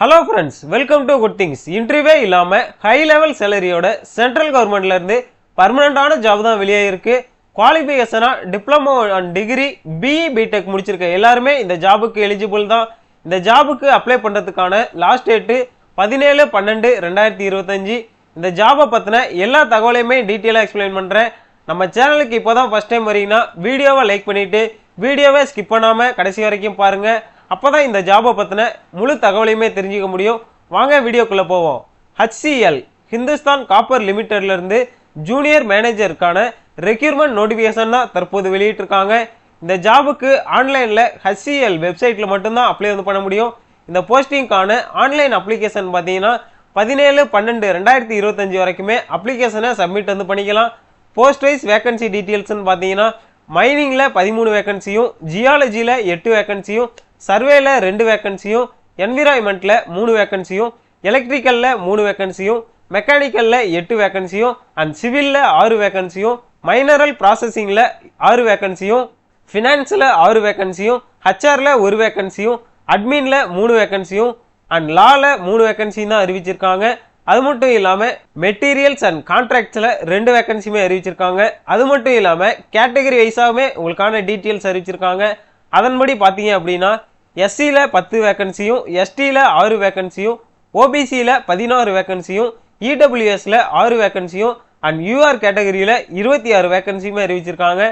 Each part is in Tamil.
Hello friends welcome to good things இன்டர்வியூவே இல்லாமல் ஹை லெவல் சேலரியோட சென்ட்ரல் கவர்மெண்ட்லேருந்து பர்மனண்ட்டான ஜாப் தான் வெளியே இருக்குது குவாலிஃபிகேஷனாக diploma and degree BE B Tech முடிச்சிருக்க எல்லாருமே இந்த ஜாபுக்கு எலிஜிபிள் தான். இந்த ஜாபுக்கு அப்ளை பண்ணுறதுக்கான லாஸ்ட் டேட்டு பதினேழு பன்னெண்டு ரெண்டாயிரத்தி இருபத்தஞ்சி. இந்த ஜாபை பற்றின எல்லா தகவலையுமே டீட்டெயிலாக எக்ஸ்பிளைன் பண்ணுறேன் நம்ம சேனலுக்கு இப்போ தான் ஃபஸ்ட் டைம் வரீங்கன்னா வீடியோவை லைக் பண்ணிவிட்டு வீடியோவை ஸ்கிப் பண்ணாமல் கடைசி வரைக்கும் பாருங்கள் அப்போ தான் இந்த ஜாபை பற்றின முழு தகவலையுமே தெரிஞ்சுக்க முடியும். வாங்க வீடியோக்குள்ளே போவோம். ஹச்சிஎல் ஹிந்துஸ்தான் காப்பர் லிமிட்டட்லேருந்து ஜூனியர் மேனேஜருக்கான ரெக்யூர்மெண்ட் நோட்டிஃபிகேஷன் தான் தற்போது வெளியிட்டிருக்காங்க. இந்த ஜாபுக்கு ஆன்லைனில் ஹச்சிஎல் வெப்சைட்டில் மட்டும்தான் அப்ளை வந்து பண்ண முடியும். இந்த போஸ்டிங்க்கான ஆன்லைன் அப்ளிகேஷன் பார்த்தீங்கன்னா பதினேழு பன்னெண்டு ரெண்டாயிரத்தி இருபத்தஞ்சி வரைக்குமே அப்ளிகேஷனை சப்மிட் வந்து பண்ணிக்கலாம். போஸ்ட் வைஸ் வேகன்சி டீட்டெயில்ஸ்னு பார்த்தீங்கன்னா மைனிங்கில் பதிமூணு வேகன்சியும் ஜியாலஜியில் எட்டு வேகன்சியும் சர்வேல ரெண்டு வேக்கன்சியும் என்விரான்மெண்ட்டில் மூணு வேக்கன்சியும் எலக்ட்ரிக்கலில் மூணு வேக்கன்சியும் மெக்கானிக்கலில் எட்டு வேக்கன்சியும் அண்ட் சிவிலில் ஆறு வேக்கன்சியும் மைனரல் ப்ராசஸிங்கில் ஆறு வேக்கன்சியும் ஃபினான்ஸில் ஆறு வேக்கன்சியும் ஹச்ஆரில் ஒரு வேக்கன்சியும் அட்மினில் மூணு வேக்கன்சியும் அண்ட் லாவில் மூணு வேக்கன்சியும் தான் அறிவிச்சிருக்காங்க. அது மட்டும் இல்லாமல் மெட்டீரியல்ஸ் அண்ட் கான்ட்ராக்ட்ஸில் ரெண்டு வேக்கன்சியுமே அறிவிச்சிருக்காங்க. அது மட்டும் இல்லாமல் கேட்டகரி வைஸாகவே உங்களுக்கான டீட்டெயில்ஸ் அறிவிச்சிருக்காங்க. அதன்படி பார்த்தீங்க அப்படின்னா எஸ்சியில் பத்து வேக்கன்சியும் எஸ்டியில் ஆறு வேக்கன்சியும் ஓபிசியில் பதினாறு வேக்கன்சியும் இடபிள்யூஎஸில் ஆறு வேகன்சியும் அண்ட் யூஆர் கேட்டகரியில் இருபத்தி ஆறு வேக்கன்சியுமே அறிவிச்சிருக்காங்க.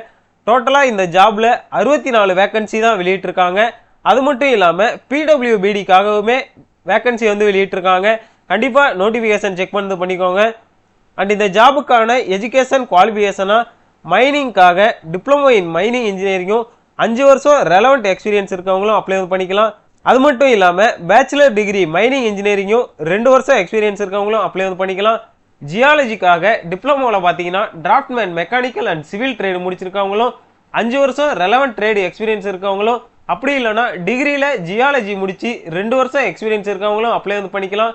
டோட்டலாக இந்த ஜாபில் அறுபத்தி நாலு வேக்கன்சி தான் வெளியிட்டிருக்காங்க. அது மட்டும் இல்லாமல் பிடபிள்யூபிடிக்காகவுமே வேக்கன்சி வந்து வெளியிட்டிருக்காங்க. கண்டிப்பாக நோட்டிஃபிகேஷன் செக் பண்ணி பண்ணிக்கோங்க. அண்ட் இந்த ஜாபுக்கான எஜுகேஷன் குவாலிஃபிகேஷனாக மைனிங்காக டிப்ளமோ இன் மைனிங் இன்ஜினியரிங்கும் அஞ்சு வருஷம் ரெலவெண்ட் எக்ஸ்பீரியன்ஸ் இருக்கவங்களும் அப்ளை வந்து பண்ணிக்கலாம். அது மட்டும் இல்லாமல் பேச்சுலர் டிகிரி மைனிங் இன்ஜினியரிங்கும் ரெண்டு வருஷம் எக்ஸ்பீரியன்ஸ் இருக்கவங்களும் அப்ளை வந்து பண்ணிக்கலாம். ஜியாலஜிக்காக டிப்ளமோவில் பார்த்தீங்கன்னா draftsman mechanical and civil trade முடிச்சிருக்கவங்களும் அஞ்சு வருஷம் ரெலவெண்ட் ட்ரேடு எக்ஸ்பீரியன்ஸ் இருக்கவங்களும் அப்படி இல்லைன்னா டிகிரியில் ஜியாலஜி முடித்து ரெண்டு வருஷம் எக்ஸ்பீரியன்ஸ் இருக்கவங்களும் அப்ளை வந்து பண்ணிக்கலாம்.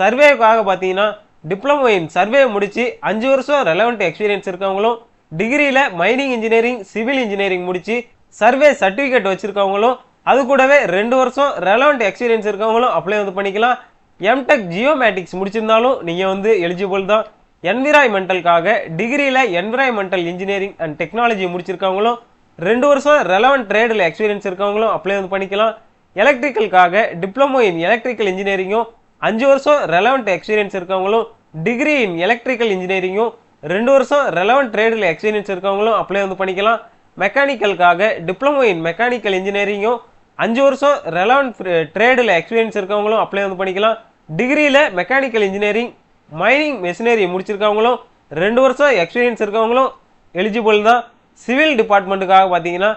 சர்வேக்காக பார்த்தீங்கன்னா டிப்ளமோ இன் சர்வே முடித்து அஞ்சு வருஷம் ரெலவெண்ட் எக்ஸ்பீரியன்ஸ் இருக்கவங்களும் டிகிரியில் மைனிங் இன்ஜினியரிங் சிவில் இன்ஜினியரிங் முடித்து சர்வே சர்டிஃபிகேட் வச்சுருக்கவங்களும் அது கூடவே ரெண்டு வருஷம் ரெலவெண்ட் எக்ஸ்பீரியன்ஸ் இருக்கவங்களும் அப்ளை வந்து பண்ணிக்கலாம். எம்டெக் ஜியோமேட்டிக்ஸ் முடிச்சிருந்தாலும் நீங்கள் வந்து எலிஜிபிள் தான். என்விரான்மெண்டலுக்காக டிகிரியில் என்விரான்மெண்டல் இன்ஜினியரிங் அண்ட் டெக்னாலஜி முடிச்சிருக்கவங்களும் ரெண்டு வருஷம் ரெலவெண்ட் ட்ரேடில் எக்ஸ்பீரியன்ஸ் இருக்கவங்களும் அப்ளை வந்து பண்ணிக்கலாம். எலக்ட்ரிக்கலுக்காக டிப்ளமோ இன் எலக்ட்ரிக்கல் இன்ஜினியரிங்கும் அஞ்சு வருஷம் ரெலவெண்ட் எக்ஸ்பீரியன்ஸ் இருக்கவங்களும் டிகிரி இன் எலக்ட்ரிக்கல் இன்ஜினியரிங்கும் ரெண்டு வருஷம் ரெலவெண்ட் ட்ரேடில் எக்ஸ்பீரியன்ஸ் இருக்கவங்களும் அப்ளை வந்து பண்ணிக்கலாம். மெக்கானிக்கலுக்காக டிப்ளமோ இன் மெக்கானிக்கல் இன்ஜினியரிங்கும் அஞ்சு வருஷம் ரெலவெண்ட் ட்ரேடில் எக்ஸ்பீரியன்ஸ் இருக்கவங்களும் அப்ளை வந்து பண்ணிக்கலாம். டிகிரியில் மெக்கானிக்கல் இன்ஜினியரிங் மைனிங் மெஷினரி முடிச்சிருக்கவங்களும் ரெண்டு வருஷம் எக்ஸ்பீரியன்ஸ் இருக்கவங்களும் எலிஜிபிள் தான். சிவில் டிபார்ட்மெண்ட்டுக்காக பார்த்தீங்கன்னா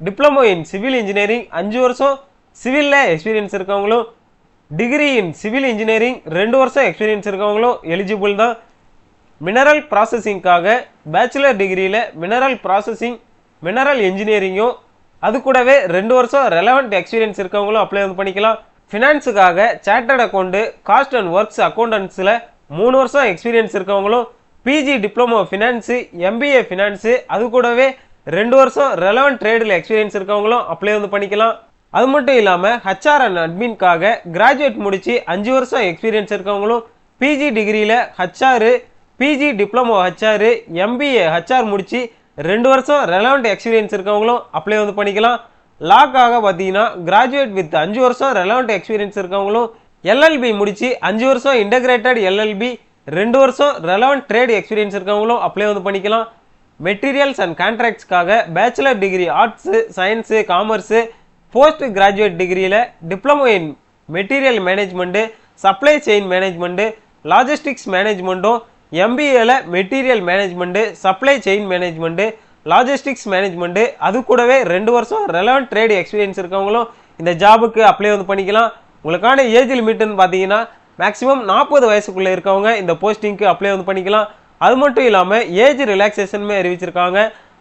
டிப்ளமோ இன் சிவில் இன்ஜினியரிங் அஞ்சு வருஷம் சிவிலில் எக்ஸ்பீரியன்ஸ் இருக்கவங்களும் டிகிரி இன் சிவில் இன்ஜினியரிங் ரெண்டு வருஷம் எக்ஸ்பீரியன்ஸ் இருக்கவங்களும் எலிஜிபிள் தான். மினரல் ப்ராசஸிங்க்காக பேச்சுலர் டிகிரியில் மினரல் ப்ராசஸிங் மினரல் இன்ஜினியரிங்கும் அது கூடவே ரெண்டு வருஷம் ரெலவெண்ட் எக்ஸ்பீரியன்ஸ் இருக்கவங்களும் அப்ளை வந்து பண்ணிக்கலாம். ஃபினான்ஸுக்காக chartered account cost and works அக்கௌண்டன்ஸில் மூணு வருஷம் எக்ஸ்பீரியன்ஸ் இருக்கவங்களும் PG diploma finance MBA finance அது கூடவே ரெண்டு வருஷம் ரெலவெண்ட் ட்ரேடில் எக்ஸ்பீரியன்ஸ் இருக்கவங்களும் அப்ளை வந்து பண்ணிக்கலாம். அது மட்டும் இல்லாமல் ஹச்ஆர் அண்ட் அட்மின்காக கிராஜுவேட் முடித்து அஞ்சு வருஷம் எக்ஸ்பீரியன்ஸ் இருக்கவங்களும் பிஜி டிகிரியில் HR PG diploma HR MBA HR முடித்து ரெண்டு வருஷம் ரெலவெண்ட் எக்ஸ்பீரியன்ஸ் இருக்கவங்களும் அப்ளை வந்து பண்ணிக்கலாம். லாக்காக பார்த்தீங்கன்னா கிராஜுவேட் வித் அஞ்சு வருஷம் ரெலவெண்ட் எக்ஸ்பீரியன்ஸ் இருக்கவங்களும் எல்எல்பி முடித்து அஞ்சு வருஷம் இன்டகிரேட்டட் எல்எல்பி ரெண்டு வருஷம் ரெலவெண்ட் ட்ரேட் எக்ஸ்பீரியன்ஸ் இருக்கவங்களும் அப்ளை வந்து பண்ணிக்கலாம். Materials and கான்ட்ராக்ட்ஸ்க்காக bachelor degree arts science commerce post graduate டிகிரியில் diploma in material management supply chain management logistics மேனேஜ்மெண்ட்டும் எம்பிஏல material management supply chain management logistics management அது கூடவே ரெண்டு வருஷம் ரெலவெண்ட் ட்ரேட் எக்ஸ்பீரியன்ஸ் இருக்கவங்களும் இந்த ஜாபுக்கு அப்ளை வந்து பண்ணிக்கலாம். உங்களுக்கான ஏஜ் லிமிட்னு பார்த்தீங்கன்னா மேக்ஸிமம் நாற்பது வயசுக்குள்ளே இருக்கவங்க இந்த போஸ்டிங்க்கு அப்ளை வந்து பண்ணிக்கலாம். அது மட்டும் இல்லாமல் ஏஜ் ரிலாக்ஸேஷனுமே அறிவிச்சிருக்காங்க.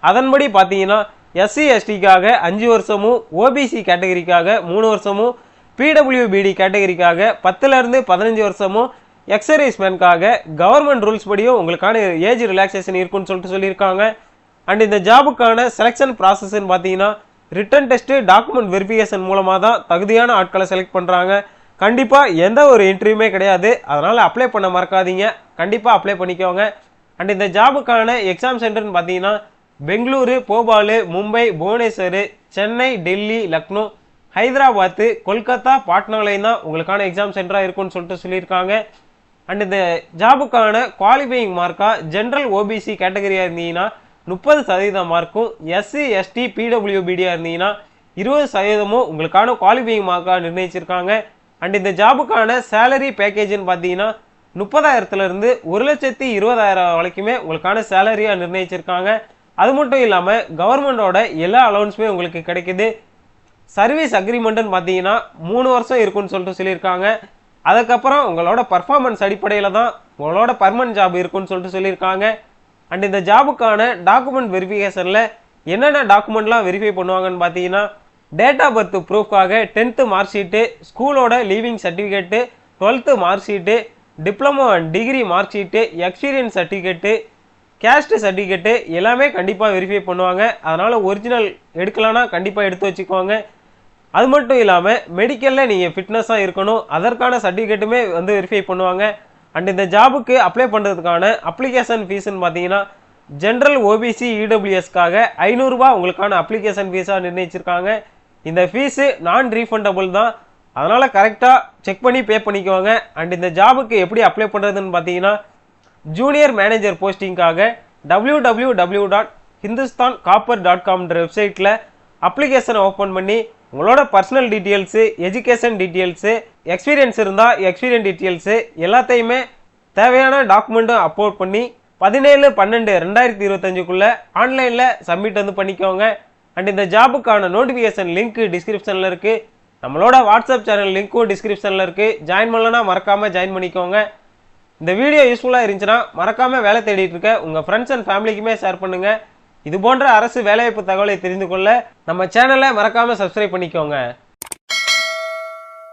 அதன்படி பார்த்தீங்கன்னா எஸ்சி எஸ்டிக்காக அஞ்சு வருஷமும் ஓபிசி கேட்டகரிக்காக மூணு வருஷமும் பிடபிள்யூபிடி கேட்டகரிக்காக பத்துலேருந்து பதினஞ்சு வருஷமும் எக்ஸர்வீஸ்மேனுக்காக கவர்மெண்ட் ரூல்ஸ் படியும் உங்களுக்கான ஏஜ் ரிலாக்ஸேஷன் இருக்குன்னு சொல்லிட்டு சொல்லியிருக்காங்க. அண்ட் இந்த ஜாபுக்கான செலெக்ஷன் ப்ராசஸ்ன்னு பார்த்தீங்கன்னா ரிட்டன் டெஸ்ட்டு டாக்குமெண்ட் வெரிஃபிகேஷன் மூலமாக தான் தகுதியான ஆட்களை செலக்ட் பண்ணுறாங்க கண்டிப்பாக எந்த ஒரு இன்டர்வியூமே கிடையாது. அதனால் அப்ளை பண்ண மறக்காதீங்க. கண்டிப்பாக அப்ளை பண்ணிக்கோங்க. அண்ட் இந்த ஜாபுக்கான எக்ஸாம் சென்டர்னு பார்த்தீங்கன்னா பெங்களூரு போபால் மும்பை புவனேஸ்வர் சென்னை டெல்லி லக்னோ ஹைதராபாத்து கொல்கத்தா பாட்னாலையும் தான் உங்களுக்கான எக்ஸாம் சென்டராக இருக்கும்னு சொல்லிட்டு சொல்லியிருக்காங்க. அண்ட் இந்த ஜாபுக்கான குவாலிஃபையிங் மார்க்காக ஜென்ரல் ஓபிசி கேட்டகரியாக இருந்தீங்கன்னா முப்பது சதவீதம் மார்க்கும் எஸ்சி எஸ்டி பிடபிள்யூபிடியாக இருந்தீங்கன்னா இருபது சதவீதமும் உங்களுக்கான குவாலிஃபையிங் மார்க்காக நிர்ணயிச்சிருக்காங்க. அண்ட் இந்த ஜாபுக்கான சேலரி பேக்கேஜ்னு பார்த்தீங்கன்னா முப்பதாயிரத்துலேருந்து ஒரு லட்சத்தி இருபதாயிரம் வரைக்குமே உங்களுக்கான சேலரியாக நிர்ணயிச்சிருக்காங்க. அது மட்டும் இல்லாமல் கவர்மெண்டோட எல்லா அலௌன்ஸுமே உங்களுக்கு கிடைக்குது. சர்வீஸ் அக்ரிமெண்ட்டுன்னு பார்த்தீங்கன்னா மூணு வருஷம் இருக்குன்னு சொல்லிட்டு சொல்லியிருக்காங்க. அதுக்கப்புறம் உங்களோட பர்ஃபார்மன்ஸ் அடிப்படையில் தான் உங்களோட பர்மனன்ட் ஜாப் இருக்குன்னு சொல்லிட்டு சொல்லியிருக்காங்க. அண்ட் இந்த ஜாபுக்கான டாக்குமெண்ட் வெரிஃபிகேஷனில் என்னென்ன டாக்குமெண்ட்லாம் வெரிஃபை பண்ணுவாங்கன்னு பார்த்தீங்கன்னா டேட் ஆஃப் பர்த் ப்ரூஃப்காக டென்த்து மார்க் ஷீட்டு ஸ்கூலோட leaving certificate twelfth mark sheet diploma and degree mark sheet experience certificate caste certificate எல்லாமே கண்டிப்பாக வெரிஃபை பண்ணுவாங்க. அதனால் ஒரிஜினல் எடுக்கலைன்னா கண்டிப்பாக எடுத்து வச்சுக்கோங்க. அது மட்டும் இல்லாமல் மெடிக்கலில் நீங்கள் ஃபிட்னஸாக இருக்கணும். அதற்கான சர்டிஃபிகேட்டுமே வந்து வெரிஃபை பண்ணுவாங்க. அண்ட் இந்த ஜாபுக்கு அப்ளை பண்ணுறதுக்கான அப்ளிகேஷன் ஃபீஸ்ன்னு பார்த்தீங்கன்னா ஜென்ரல் ஓபிசி இடபிள்யூஎஸ்க்காக ஐநூறுரூபா உங்களுக்கான அப்ளிகேஷன் ஃபீஸாக நிர்ணயிச்சிருக்காங்க. இந்த ஃபீஸு நான் ரீஃபண்டபுள் தான். அதனால் கரெக்டாக செக் பண்ணி பே பண்ணிக்கோங்க அண்ட் இந்த ஜாபுக்கு எப்படி அப்ளை பண்ணுறதுன்னு பார்த்தீங்கன்னா junior manager போஸ்டிங்காக W W W dot Hindustan copper dot காம்ன்ற வெப்சைட்டில் அப்ளிகேஷனை ஓப்பன் பண்ணி உங்களோட personal details education details experience இருந்தால் எக்ஸ்பீரியன்ஸ் டீட்டெயில்ஸு எல்லாத்தையுமே தேவையான டாக்குமெண்ட்டும் அப்லோட் பண்ணி பதினேழு பன்னெண்டு ரெண்டாயிரத்தி இருபத்தஞ்சுக்குள்ளே ஆன்லைனில் சப்மிட் வந்து பண்ணிக்கோங்க. அண்ட் இந்த ஜாபுக்கான நோட்டிஃபிகேஷன் லிங்க் டிஸ்கிரிப்ஷனில் இருக்குது நம்மளோட வாட்ஸ்அப் சேனல் லிங்க்கும் டிஸ்கிரிப்ஷனில் இருக்குது ஜாயின் பண்ணலன்னா மறக்காமல் ஜாயின் பண்ணிக்கோங்க. இந்த வீடியோ யூஸ்ஃபுல்லாக இருந்துச்சுன்னா மறக்காமல் வேலை தேடிட்டு இருக்க. உங்கள் ஃப்ரெண்ட்ஸ் அண்ட் ஃபேமிலிக்குமே ஷேர் பண்ணுங்கள் இது போன்ற அரசு வேலைவாய்ப்பு தகவலை தெரிந்து கொள்ள நம்ம சேனலை மறக்காமல் சப்ஸ்கிரைப் பண்ணிக்கோங்க.